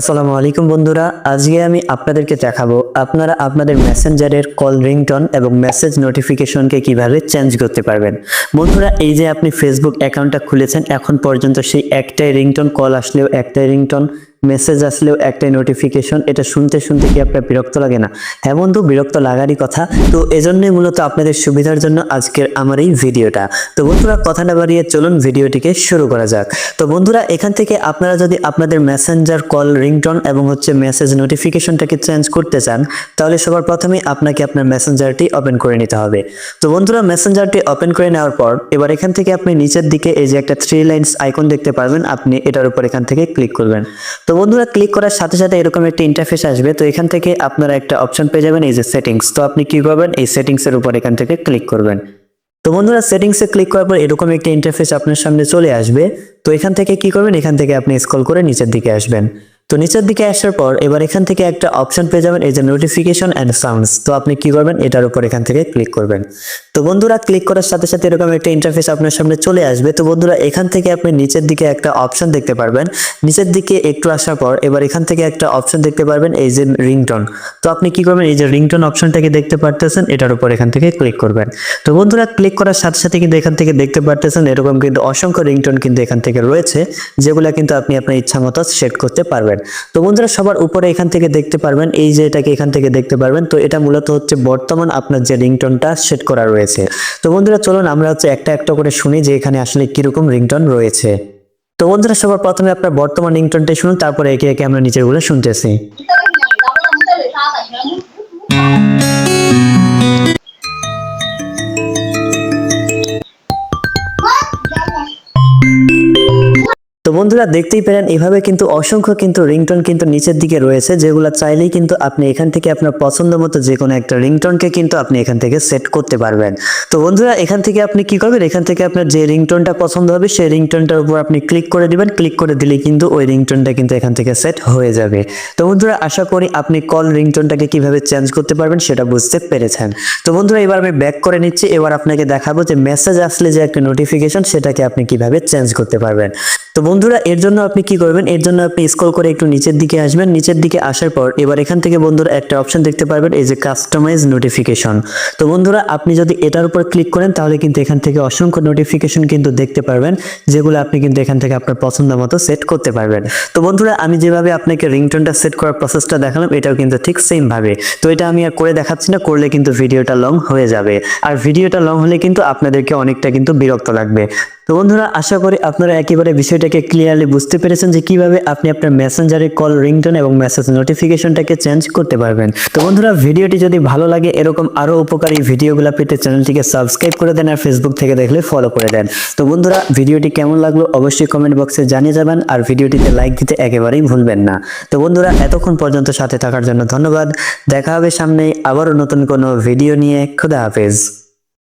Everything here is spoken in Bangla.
আসসালামু আলাইকুম বন্ধুরা, আজকে আমি আপনাদেরকে দেখাবো আপনারা আপনাদের মেসেঞ্জারের কল রিংটন এবং মেসেজ নোটিফিকেশনকে কীভাবে চেঞ্জ করতে পারবেন। বন্ধুরা, এই যে আপনি ফেসবুক অ্যাকাউন্টটা খুলেছেন, এখন পর্যন্ত সেই একটাই রিংটন, কল আসলেও একটাই রিংটন মেসেজ আসলেও একটাই নোটিফিকেশন এটা শুনতে শুনতে কি আপনার বিরক্ত লাগে না? হ্যাঁ বন্ধু, বিরক্ত লাগারই কথা। তো এজন্যই মূলত আপনাদের সুবিধার জন্য আজকের আমার এই ভিডিওটা। তো বন্ধুরা, কথা না বাড়িয়ে চলুন ভিডিওটিকে শুরু করা যাক। তো বন্ধুরা, এখান থেকে আপনারা যদি আপনাদের মেসেঞ্জার কল রিংটন এবং হচ্ছে মেসেজ নোটিফিকেশনটাকে চেঞ্জ করতে চান, তাহলে সবার প্রথমেই আপনাকে আপনার মেসেঞ্জারটি ওপেন করে নিতে হবে। তো বন্ধুরা মেসেঞ্জারটি ওপেন করে নেওয়ার পর, এবার এখান থেকে আপনি নিচের দিকে এই যে একটা থ্রি লাইনস আইকন দেখতে পারবেন, আপনি এটার উপর এখান থেকে ক্লিক করবেন। তো বন্ধুরা ক্লিক করার সাথে সাথে এরকম একটা ইন্টারফেস আসবে। তো এখান থেকে আপনারা একটা অপশন পেয়ে যাবেন এই যে সেটিংস তো আপনি কি করবেন? এই সেটিংসের উপর এখান থেকে ক্লিক করবেন। তো বন্ধুরা সেটিংসে ক্লিক করার পর এরকম একটা ইন্টারফেস আপনার সামনে চলে আসবে। তো এখান থেকে কি করবেন? এখান থেকে আপনি স্ক্রল করে নিচের দিকে আসবেন। তো নিচের দিকে আসার পর এবার এখান থেকে একটা অপশন পেয়ে যাবেন এই যে নোটিফিকেশন অ্যান্ড সাউন্ডস তো আপনি কি করবেন? এটার উপর এখান থেকে ক্লিক করবেন। তো বন্ধুরা ক্লিক করার সাথে সাথে এরকম একটা ইন্টারফেস আপনার সামনে চলে আসবে। তো বন্ধুরা, এখান থেকে আপনি নিচের দিকে একটা অপশন দেখতে পারবেন। নিচের দিকে একটু আসার পর এবার এখান থেকে একটা অপশন দেখতে পারবেন, এই যে রিংটন তো আপনি কি করবেন, এই যে রিংটন অপশনটাকে দেখতে পারতেছেন, এটার উপর এখান থেকে ক্লিক করবেন। তো বন্ধুরা ক্লিক করার সাথে সাথে কিন্তু এখান থেকে দেখতে পারতেছেন, এরকম কিন্তু অসংখ্য রিংটন কিন্তু এখান থেকে রয়েছে, যেগুলো কিন্তু আপনি আপনার ইচ্ছা মতো সেট করতে পারবেন। তো বন্ধুরা, সবার উপরে এখান থেকে দেখতে পারবেন, এই যে এটাকে এখান থেকে দেখতে পারবেন। তো এটা মূলত হচ্ছে বর্তমান আপনার যে রিংটনটা সেট করা রয়েছে। তো বন্ধুরা, চলুন আমরা হচ্ছে একটা একটা করে শুনি যে এখানে আসলে কীরকম রিংটন রয়েছে। তো বন্ধুরা, সবার প্রথমে আপনার বর্তমান রিংটনটা শুনুন, তারপরে একে একে আমরা নিচেরগুলো শুনতেছি। বন্ধুরা দেখতেই পেলেন, এভাবে কিন্তু অসংখ্য কিন্তু রিংটোন কিন্তু নিচের দিকে রয়েছে, যেগুলো চাইলেই কিন্তু আপনি এখান থেকে আপনার পছন্দ মতো যে কোনো একটা রিংটোনকে কিন্তু আপনি এখান থেকে সেট করতে পারবেন। তো বন্ধুরা, এখান থেকে আপনি কি করবেন? এখান থেকে আপনার যে রিংটোনটা পছন্দ হবে সেই রিংটোনটার উপর আপনি ক্লিক করে দিবেন ক্লিক করে দিলে কিন্তু ওই রিংটোনটা কিন্তু এখান থেকে সেট হয়ে যাবে। তো বন্ধুরা, আশা করি আপনি কল রিংটোনটাকে কীভাবে চেঞ্জ করতে পারবেন সেটা বুঝতে পেরেছেন। তো বন্ধুরা, এবার আমি ব্যাক করে নিচ্ছি, এবার আপনাকে দেখাবো যে মেসেজ আসলে যে একটা নোটিফিকেশন সেটাকে আপনি কীভাবে চেঞ্জ করতে পারবেন। তো বন্ধুরা, এর জন্য আপনি কি করবেন? এর জন্য আপনি স্ক্রল করে একটু নিচের দিকে আসবেন। নিচের দিকে আসার পর এবার এখান থেকে বন্ধুরা একটা অপশন দেখতে পারবেন, এই যে কাস্টমাইজ নোটিফিকেশন তো বন্ধুরা, আপনি যদি এটার উপর ক্লিক করেন, তাহলে কিন্তু এখান থেকে অসংখ্য নোটিফিকেশন কিন্তু দেখতে পারবেন, যেগুলো আপনি কিন্তু এখান থেকে আপনার পছন্দ মতো সেট করতে পারবেন। তো বন্ধুরা, আমি যেভাবে আপনাকে রিংটোনটা সেট করার প্রসেসটা দেখালাম, এটাও কিন্তু ঠিক সেম ভাবে তো এটা আমি আর করে দেখাচ্ছি না, করলে কিন্তু ভিডিওটা লং হয়ে যাবে। আর ভিডিওটা লং হলে কিন্তু আপনাদেরকে অনেকটা কিন্তু বিরক্ত লাগবে। তো বন্ধুরা, আশা করি আপনারা একেবারে বিষয়টাকে ক্লিয়ারলি বুঝতে পেরেছেন যে কীভাবে আপনি আপনার মেসেঞ্জারে কল রিংটোন এবং মেসেজ নোটিফিকেশনটাকে চেঞ্জ করতে পারবেন। তো বন্ধুরা, ভিডিওটি যদি ভালো লাগে, এরকম আরও উপকারী ভিডিওগুলো পেতে চ্যানেলটিকে সাবস্ক্রাইব করে দেন আর ফেসবুক থেকে দেখলে ফলো করে দেন। তো বন্ধুরা, ভিডিওটি কেমন লাগল অবশ্যই কমেন্ট বক্সে জানিয়ে যাবেন আর ভিডিওটিতে লাইক দিতে একেবারেই ভুলবেন না। তো বন্ধুরা, এতক্ষণ পর্যন্ত সাথে থাকার জন্য ধন্যবাদ। দেখা হবে সামনে আবারও নতুন কোনো ভিডিও নিয়ে। খুদা হাফেজ।